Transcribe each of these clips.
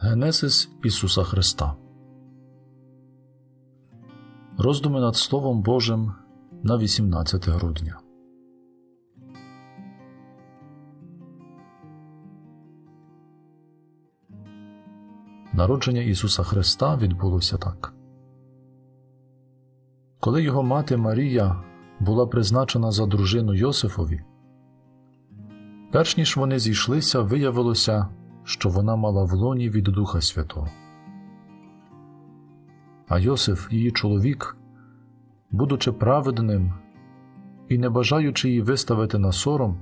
Генезис Ісуса Христа. Роздуми над Словом Божим на 18 грудня. Народження Ісуса Христа відбулося так. Коли його мати Марія була призначена за дружину Йосифові, перш ніж вони зійшлися, виявилося, що вона мала в лоні від Духа Святого. А Йосиф, її чоловік, будучи праведним і не бажаючи її виставити на сором,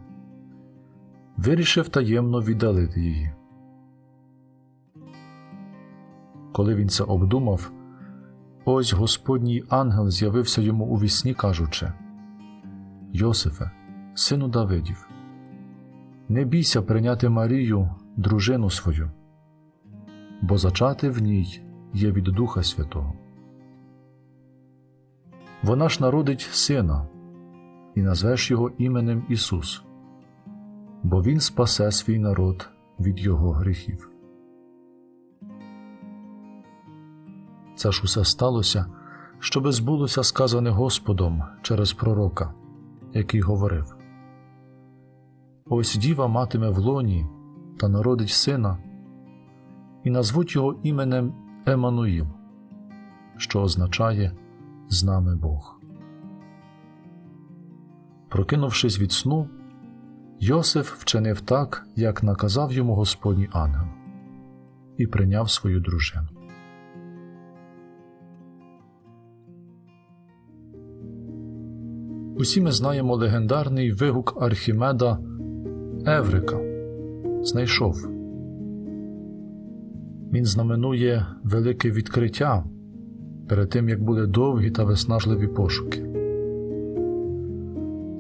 вирішив таємно віддалити її. Коли він це обдумав, ось Господній ангел з'явився йому у вісні, кажучи: Йосифе, сину Давидів, не бійся прийняти Марію, дружину свою, бо зачати в ній є від Духа Святого. Вона ж народить сина, і назвеш його іменем Ісус, бо Він спасе свій народ від його гріхів. Це ж усе сталося, щоби збулося сказане Господом через пророка, який говорив: Ось діва матиме в лоні та народить сина, і назвуть його іменем Еммануїл, що означає з нами Бог. Прокинувшись від сну, Йосиф вчинив так, як наказав йому Господній ангел, і прийняв свою дружину. Усі ми знаємо легендарний вигук Архімеда Еврика знайшов. Він знаменує велике відкриття перед тим, як були довгі та виснажливі пошуки.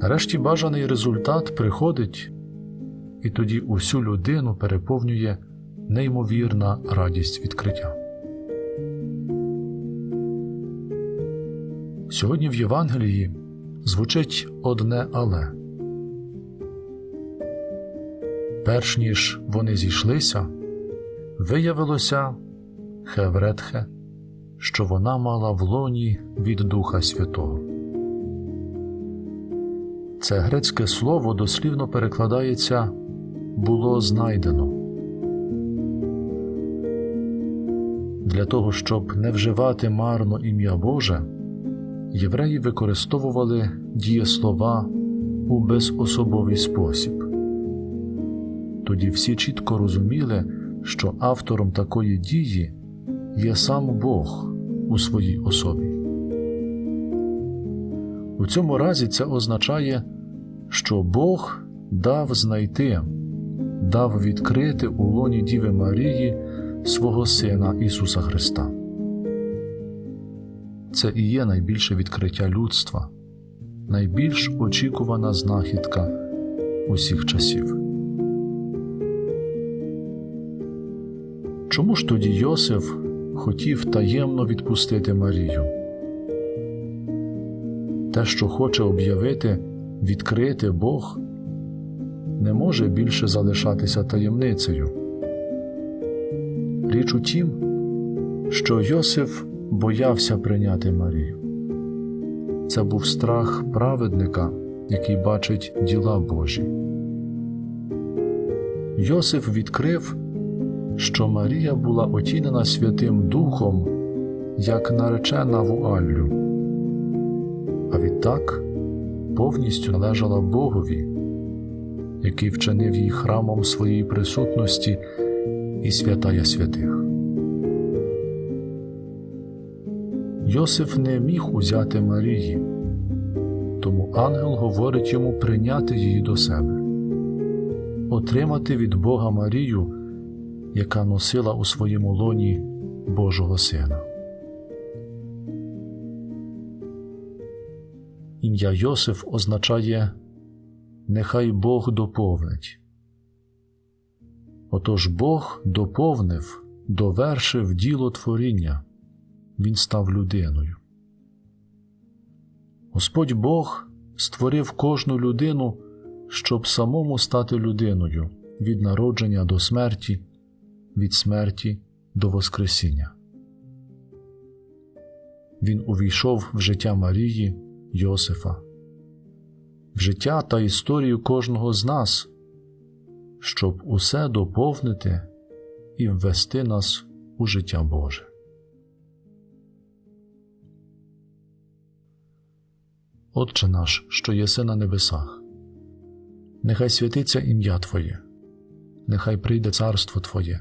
Нарешті бажаний результат приходить, і тоді усю людину переповнює неймовірна радість відкриття. Сьогодні в Євангелії звучить одне але. Перш ніж вони зійшлися, виявилося Хевретхе, що вона мала в лоні від Духа Святого. Це грецьке слово дослівно перекладається було знайдено. Для того, щоб не вживати марно ім'я Боже євреї використовували дієслова у безособовий спосіб. Тоді всі чітко розуміли, що автором такої дії є сам Бог у своїй особі. У цьому разі це означає, що Бог дав знайти, дав відкрити у лоні Діви Марії свого Сина Ісуса Христа це і є найбільше відкриття людства, найбільш очікувана знахідка усіх часів. Чому ж тоді Йосиф хотів таємно відпустити Марію? Те, що хоче об'явити, відкрити Бог, не може більше залишатися таємницею. Річ у тім, що Йосиф боявся прийняти Марію. Це був страх праведника, який бачить діла Божі. Йосиф відкрив, що Марія була отінена Святим Духом як наречена вуаллю, а відтак повністю належала Богові, який вчинив її храмом своєї присутності і святая святих. Йосиф не міг узяти Марії, тому ангел говорить йому прийняти її до себе, отримати від Бога Марію, яка носила у своєму лоні Божого Сина. Ім'я Йосиф означає Нехай Бог доповнить. Отож Бог доповнив, довершив діло творіння він став людиною. Господь Бог створив кожну людину, щоб самому стати людиною від народження до смерті, від смерті до Воскресіння. Він увійшов в життя Марії, Йосифа, в життя та історію кожного з нас, щоб усе доповнити і ввести нас у життя Боже. Отче наш, що єси на небесах, нехай святиться ім'я Твоє, нехай прийде царство Твоє,